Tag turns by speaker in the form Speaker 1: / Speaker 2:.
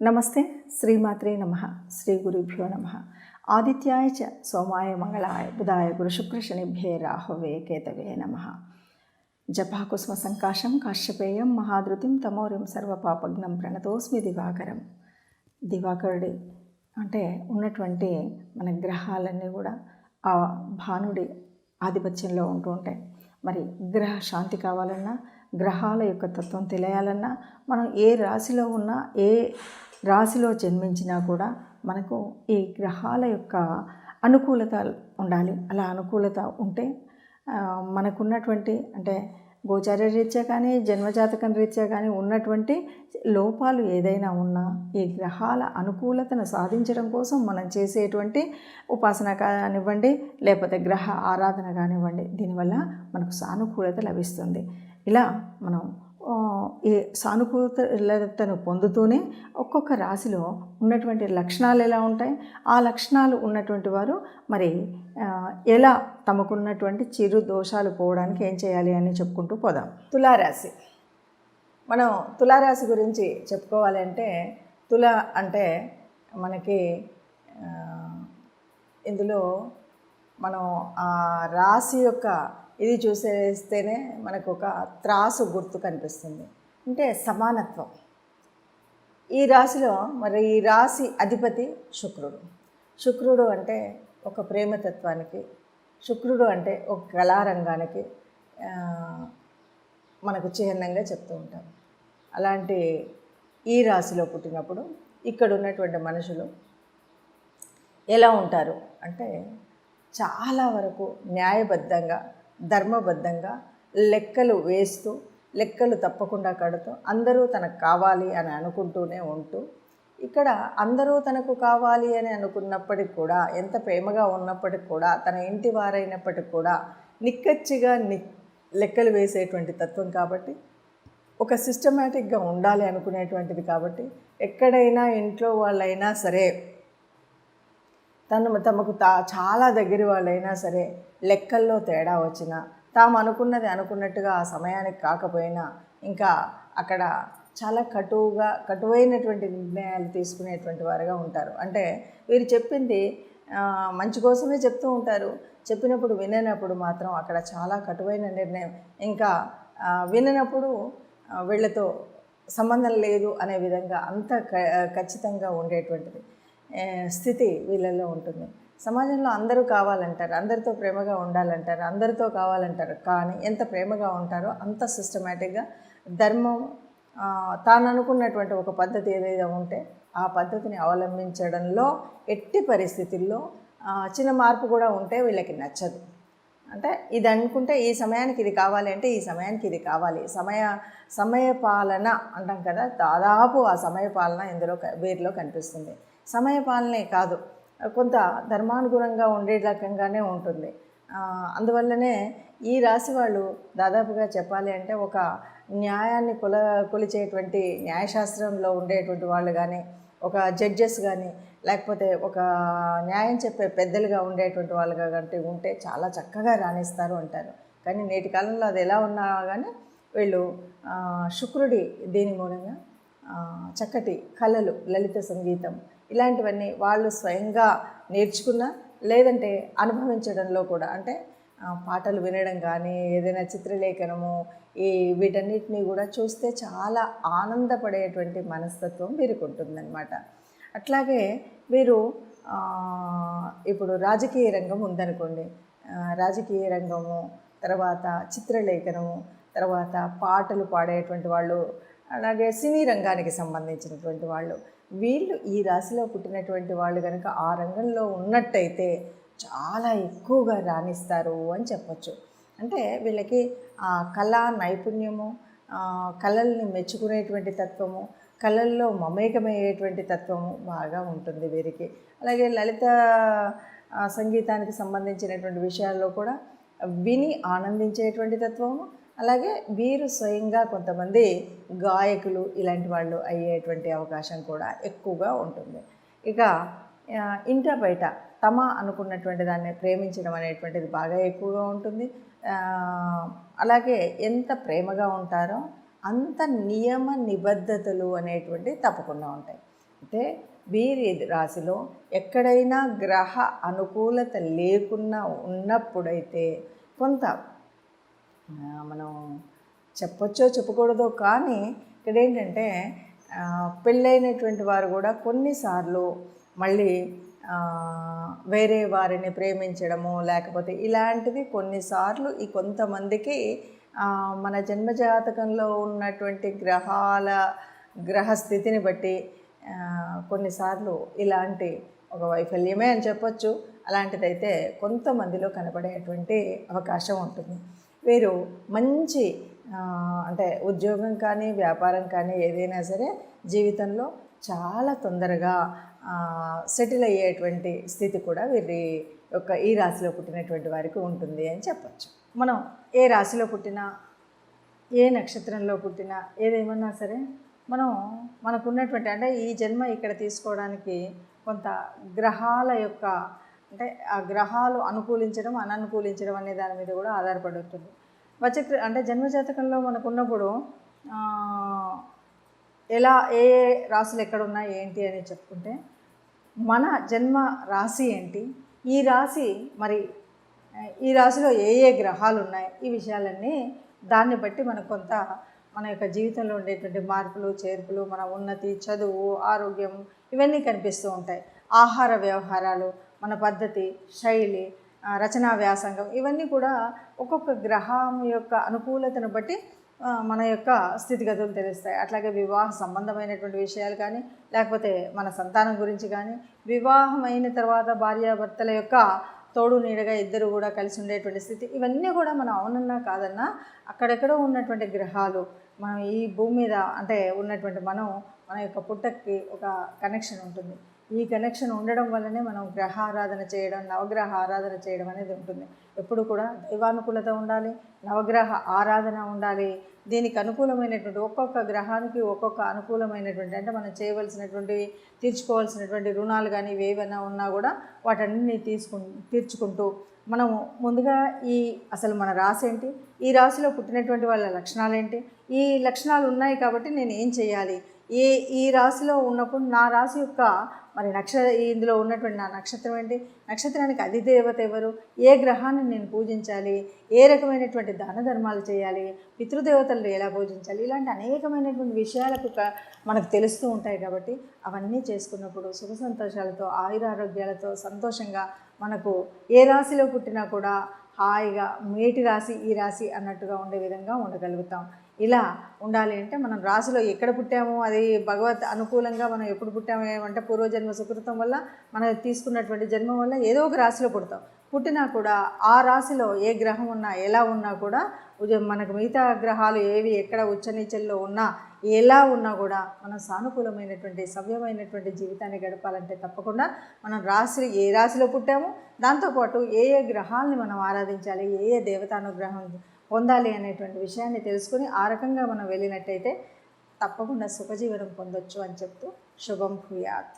Speaker 1: నమస్తే శ్రీమాత్రే నమ శ్రీ గురుభ్యో నమ. ఆదిత్యాయ చ సోమాయ మంగళాయ బుధాయ గురుశుక్రశనిభ్యే రాహవే కేతవే నమ. జపాకుస్మ సంకాశం కాశ్యపేయం మహాధృతిం తమోరిం సర్వపాపగ్నం ప్రణతోస్మి దివాకరం. దివాకరుడి అంటే ఉన్నటువంటి మన గ్రహాలన్నీ కూడా ఆ భానుడి ఆధిపత్యంలో ఉంటూ ఉంటాయి. మరి గ్రహ శాంతి కావాలన్నా గ్రహాల యొక్క తత్వం తెలియాలన్నా మనం ఏ రాశిలో ఉన్నా ఏ రాశిలో జన్మించినా కూడా మనకు ఈ గ్రహాల యొక్క అనుకూలత ఉండాలి. అలా అనుకూలత ఉంటే మనకున్నటువంటి అంటే గోచార రీత్యా కానీ జన్మజాతకం రీత్యా కానీ ఉన్నటువంటి లోపాలు ఏదైనా ఉన్నా ఈ గ్రహాల అనుకూలతను సాధించడం కోసం మనం చేసేటువంటి ఉపాసన కానివ్వండి లేకపోతే గ్రహ ఆరాధన కానివ్వండి దీనివల్ల మనకు సానుకూలత లభిస్తుంది. ఇలా మనం ఏ సానుకూలతను పొందుతూనే ఒక్కొక్క రాశిలో ఉన్నటువంటి లక్షణాలు ఎలా ఉంటాయి? ఆ లక్షణాలు ఉన్నటువంటి వారు మరి ఎలా తమకున్నటువంటి చిరు దోషాలు పోవడానికి ఏం చేయాలి అని చెప్పుకుంటూ పోదాం. తులారాశి. మనం తులారాశి గురించి చెప్పుకోవాలి అంటే తుల అంటే మనకి ఇందులో మనం ఆ రాశి యొక్క ఇది చూసేస్తేనే మనకు ఒక త్రాసు గుర్తు కనిపిస్తుంది. అంటే సమానత్వం. ఈ రాశిలో మరి ఈ రాశి అధిపతి శుక్రుడు. శుక్రుడు అంటే ఒక ప్రేమతత్వానికి శుక్రుడు అంటే ఒక కళారంగానికి మనకు చిహ్నంగా చెప్తూ ఉంటాం అలాంటి ఈ రాశిలో పుట్టినప్పుడు ఇక్కడ ఉన్నటువంటి మనుషులు ఎలా ఉంటారు అంటే చాలా వరకు న్యాయబద్ధంగా ధర్మబద్ధంగా లెక్కలు వేస్తూ లెక్కలు తప్పకుండా కడుతూ అందరూ తనకు కావాలి అని అనుకుంటూనే ఉంటూ ఇక్కడ అందరూ తనకు కావాలి అని అనుకున్నప్పటికి కూడా ఎంత ప్రేమగా ఉన్నప్పటికి కూడా తన ఇంటి వారైనప్పటికి కూడా నిక్కచ్చిగా ని లెక్కలు వేసేటువంటి తత్వం కాబట్టి ఒక సిస్టమేటిక్గా ఉండాలి అనుకునేటువంటిది కాబట్టి ఎక్కడైనా ఇంట్లో వాళ్ళైనా సరే తను తమకు తా చాలా దగ్గర వాళ్ళైనా సరే లెక్కల్లో తేడా వచ్చినా తాము అనుకున్నది అనుకున్నట్టుగా ఆ సమయానికి కాకపోయినా ఇంకా అక్కడ చాలా కటువుగా కటువైనటువంటి నిర్ణయాలు తీసుకునేటువంటి వారుగా ఉంటారు. అంటే వీరు చెప్పింది మంచి కోసమే చెప్తూ ఉంటారు. చెప్పినప్పుడు విననప్పుడు మాత్రం అక్కడ చాలా కటువైన నిర్ణయం. ఇంకా ఆ, విననప్పుడు వీళ్ళతో సంబంధం లేదు అనే విధంగా అంత క ఖచ్చితంగా ఉండేటువంటిది. స్థితి వీళ్ళల్లో ఉంటుంది. సమాజంలో అందరూ కావాలంటారు అందరితో ప్రేమగా ఉండాలంటారు అందరితో కావాలంటారు కానీ ఎంత ప్రేమగా ఉంటారో అంత సిస్టమేటిక్గా ధర్మం తాను అనుకున్నటువంటి ఒక పద్ధతి ఏదైతే ఉంటే ఆ పద్ధతిని అవలంబించడంలో ఎట్టి పరిస్థితుల్లో చిన్న మార్పు కూడా ఉంటే వీళ్ళకి నచ్చదు. అంటే ఇది అనుకుంటే ఈ సమయానికి ఇది కావాలి అంటే ఈ సమయానికి ఇది కావాలి. సమయ సమయ పాలన అంటాం కదా దాదాపు ఆ సమయ పాలన ఇందులో వీరిలో కనిపిస్తుంది. సమయపాలనే కాదు. కొంత ధర్మానుగుణంగా ఉండే రకంగానే ఉంటుంది. అందువల్లనే ఈ రాశి వాళ్ళు దాదాపుగా చెప్పాలి అంటే ఒక న్యాయాన్ని కొల కొలిచేటువంటి న్యాయశాస్త్రంలో ఉండేటువంటి వాళ్ళు కానీ ఒక జడ్జెస్ కానీ లేకపోతే ఒక న్యాయం చెప్పే పెద్దలుగా ఉండేటువంటి వాళ్ళు కాబట్టి ఉంటే చాలా చక్కగా రాణిస్తారు అంటారు. కానీ నేటి కాలంలో అది ఎలా ఉన్నా కానీ వీళ్ళు శుక్రుడి దీని మూలంగా చక్కటి కళలు లలిత సంగీతం ఇలాంటివన్నీ వాళ్ళు స్వయంగా నేర్చుకున్న లేదంటే అనుభవించడంలో కూడా అంటే పాటలు వినడం కానీ ఏదైనా చిత్రలేఖనము ఈ వీటన్నిటిని కూడా చూస్తే చాలా ఆనందపడేటువంటి మనస్తత్వం వీరికి ఉంటుందన్నమాట. అట్లాగే వీరు ఇప్పుడు రాజకీయ రంగం ఉందనుకోండి రాజకీయ రంగము తర్వాత చిత్రలేఖనము తర్వాత పాటలు పాడేటువంటి వాళ్ళు అలాగే సినీ రంగానికి సంబంధించినటువంటి వాళ్ళు వీళ్ళు ఈ రాశిలో పుట్టినటువంటి వాళ్ళు కనుక ఆ రంగంలో ఉన్నట్టయితే చాలా ఎక్కువగా రాణిస్తారు అని చెప్పొచ్చు. అంటే వీళ్ళకి ఆ కళా నైపుణ్యము కళల్ని మెచ్చుకునేటువంటి తత్వము కళల్లో మమేకమయ్యేటువంటి తత్వము బాగా ఉంటుంది వీరికి. అలాగే లలిత సంగీతానికి సంబంధించినటువంటి విషయాల్లో కూడా విని ఆనందించేటువంటి తత్వము అలాగే వీరు స్వయంగా కొంతమంది గాయకులు ఇలాంటి వాళ్ళు అయ్యేటువంటి అవకాశం కూడా ఎక్కువగా ఉంటుంది. ఇక ఇంట బయట తమ అనుకున్నటువంటి దాన్ని ప్రేమించడం అనేటువంటిది బాగా ఎక్కువగా ఉంటుంది. అలాగే ఎంత ప్రేమగా ఉంటారో అంత నియమ నిబద్ధతలు అనేటువంటివి తప్పకుండా ఉంటాయి. అంటే వీరి రాశిలో ఎక్కడైనా గ్రహ అనుకూలత లేకున్నా ఉన్నప్పుడైతే కొంత మనం చెప్పొచ్చో చెప్పకూడదో కానీ ఇక్కడ ఏంటంటే పెళ్ళైనటువంటి వారు కూడా కొన్నిసార్లు మళ్ళీ వేరే వారిని ప్రేమించడము లేకపోతే ఇలాంటివి కొన్నిసార్లు ఈ కొంతమందికి మన జన్మజాతకంలో ఉన్నటువంటి గ్రహాల గ్రహస్థితిని బట్టి కొన్నిసార్లు ఇలాంటి ఒక వైఫల్యమే అని చెప్పొచ్చు. అలాంటిదైతే కొంతమందిలో కనబడేటువంటి అవకాశం ఉంటుంది. వీరు మంచి అంటే ఉద్యోగం కానీ వ్యాపారం కానీ ఏదైనా సరే జీవితంలో చాలా తొందరగా సెటిల్ అయ్యేటువంటి స్థితి కూడా వీరి యొక్క ఈ రాశిలో పుట్టినటువంటి వారికి ఉంటుంది అని చెప్పచ్చు. మనం ఏ రాశిలో పుట్టినా ఏ నక్షత్రంలో పుట్టినా ఏదేమన్నా సరే మనం మనకున్నటువంటి అంటే ఈ జన్మ ఇక్కడ తీసుకోవడానికి కొంత గ్రహాల యొక్క అంటే ఆ గ్రహాలు అనుకూలించడం అననుకూలించడం అనే దాని మీద కూడా ఆధారపడి ఉంటుంది. వచ్చే అంటే జన్మజాతకంలో మనకున్నప్పుడు ఎలా ఏ ఏ రాశులు ఎక్కడ ఉన్నాయి ఏంటి అని చెప్పుకుంటే మన జన్మ రాశి ఏంటి ఈ రాశి మరి ఈ రాశిలో ఏ ఏ గ్రహాలు ఉన్నాయి ఈ విషయాలన్నీ దాన్ని బట్టి మనకు కొంత మన యొక్క జీవితంలో ఉండేటువంటి మార్పులు చేర్పులు మన ఉన్నతి చదువు ఆరోగ్యం ఇవన్నీ కనిపిస్తూ ఉంటాయి. ఆహార వ్యవహారాలు మన పద్ధతి శైలి రచనా వ్యాసంగం ఇవన్నీ కూడా ఒక్కొక్క గ్రహం యొక్క అనుకూలతను బట్టి మన యొక్క స్థితిగతులు తెలుస్తాయి. అట్లాగే వివాహ సంబంధమైనటువంటి విషయాలు కానీ లేకపోతే మన సంతానం గురించి కానీ వివాహం అయిన తర్వాత భార్యాభర్తల యొక్క తోడు నీడగా ఇద్దరు కూడా కలిసి ఉండేటువంటి స్థితి ఇవన్నీ కూడా మనం అవునన్నా కాదన్నా అక్కడెక్కడో ఉన్నటువంటి గ్రహాలు మనం ఈ భూమి మీద అంటే ఉన్నటువంటి మనం మన యొక్క పుట్టకి ఒక కనెక్షన్ ఉంటుంది. ఈ కనెక్షన్ ఉండడం వల్లనే మనం గ్రహ ఆరాధన చేయడం నవగ్రహ ఆరాధన చేయడం అనేది ఉంటుంది. ఎప్పుడు కూడా దైవానుకూలత ఉండాలి నవగ్రహ ఆరాధన ఉండాలి. దీనికి అనుకూలమైనటువంటి ఒక్కొక్క గ్రహానికి ఒక్కొక్క అనుకూలమైనటువంటి అంటే మనం చేయవలసినటువంటి తీర్చుకోవాల్సినటువంటి రుణాలు కానీ ఏవైనా ఉన్నా కూడా వాటన్ని తీసుకు తీర్చుకుంటూ మనము ముందుగా ఈ అసలు మన రాశి ఏంటి? ఈ రాశిలో పుట్టినటువంటి వాళ్ళ లక్షణాలు ఏంటి? ఈ లక్షణాలు ఉన్నాయి కాబట్టి నేను ఏం చేయాలి? ఏ ఈ రాశిలో ఉన్నప్పుడు నా రాశి యొక్క మరి నక్ష ఇందులో ఉన్నటువంటి నా నక్షత్రం ఏంటి? నక్షత్రానికి అధిదేవత ఎవరు? ఏ గ్రహాన్ని నేను పూజించాలి? ఏ రకమైనటువంటి దాన ధర్మాలు చేయాలి? పితృదేవతలను ఎలా పూజించాలి? ఇలాంటి అనేకమైనటువంటి విషయాలకు మనకు తెలుస్తూ ఉంటాయి కాబట్టి అవన్నీ చేసుకున్నప్పుడు సుఖ సంతోషాలతో ఆయురారోగ్యాలతో సంతోషంగా మనకు ఏ రాశిలో పుట్టినా కూడా హాయిగా మేటి రాశి ఈ రాశి అన్నట్టుగా ఉండే విధంగా ఉండగలుగుతాం. ఇలా ఉండాలి అంటే మనం రాశిలో ఎక్కడ పుట్టామో అది భగవత్ అనుకూలంగా మనం ఎప్పుడు పుట్టాము ఏమంటే పూర్వజన్మ సుకృతం వల్ల మనం తీసుకున్నటువంటి జన్మ వల్ల ఏదో ఒక రాశిలో పుడతాం. పుట్టినా కూడా ఆ రాశిలో ఏ గ్రహం ఉన్నా ఎలా ఉన్నా కూడా మనకు మిగతా గ్రహాలు ఏవి ఎక్కడ ఉచ్చనీచల్లో ఉన్నా ఎలా ఉన్నా కూడా మనం సానుకూలమైనటువంటి సవ్యమైనటువంటి జీవితాన్ని గడపాలంటే తప్పకుండా మనం రాశి ఏ రాశిలో పుట్టామో దాంతోపాటు ఏ ఏ గ్రహాలని మనం ఆరాధించాలి ఏ ఏ దేవతానుగ్రహం పొందాలి అనేటువంటి విషయాన్ని తెలుసుకుని ఆ రకంగా మనం వెళ్ళినట్టయితే తప్పకుండా సుఖజీవనం పొందొచ్చు అని చెప్తూ శుభం భూయాత్.